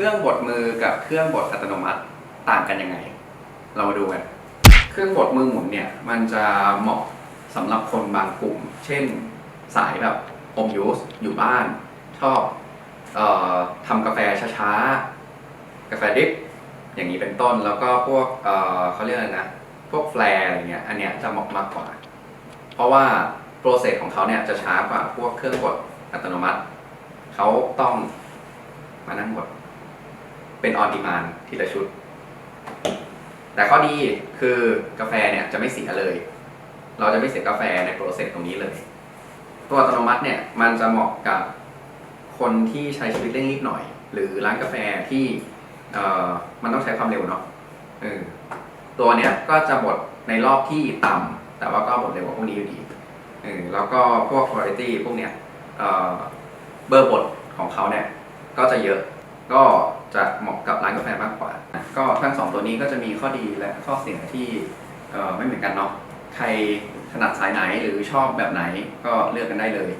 รื่องบดมือกับเครื่องบดอัตโนมัติต่างกันยังไง เรามาดูกัน เครื่องบดมือหมุนเนี่ย มันจะเหมาะสำหรับคนบางกลุ่ม เช่นสายแบบอมยูสอยู่บ้าน ชอบออทำกาแฟช้าๆ กาแฟดริปอย่างนี้เป็นต้นแล้วก็พวกเเขาเรียกอะไรนะ พวกแฟร์อะไรเงี้ยอันเนี้ยจะเหมาะมากกว่า เพราะว่าโปรเซสของเขาเนี่ยจะช้ากว่าพวกเครื่องบดอัตโนมัติ เขาต้องมานั่งบด เป็นออนดีมานทีละชุด แต่ข้อดีคือกาแฟเนี่ยจะไม่เสียเลย เราจะไม่เสียกาแฟในโปรเซสตรงนี้เลย ตัวอัตโนมัติเนี่ยมันจะเหมาะกับคนที่ใช้ชีวิตเร่งรีบหน่อย หรือร้านกาแฟที่เอ่อมันต้องใช้ความเร็วเนาะเออตัวเนี้ยก็จะบดในรอบที่ต่ำแต่ว่าก็บดเร็วกว่าพวกนี้อยู่ดีเออแล้วก็พวกคุณภาพพวกเนี้ยเอ่อเบอร์บดของเขาเนี่ยก็จะเยอะ ก็จะเหมาะกับร้านกาแฟมากกว่า ก็ทั้งสองตัวนี้ก็จะมีข้อดีและข้อเสียที่ไม่เหมือนกันเนาะใครถนัดสายไหนหรือชอบแบบไหนก็เลือกกันได้เลย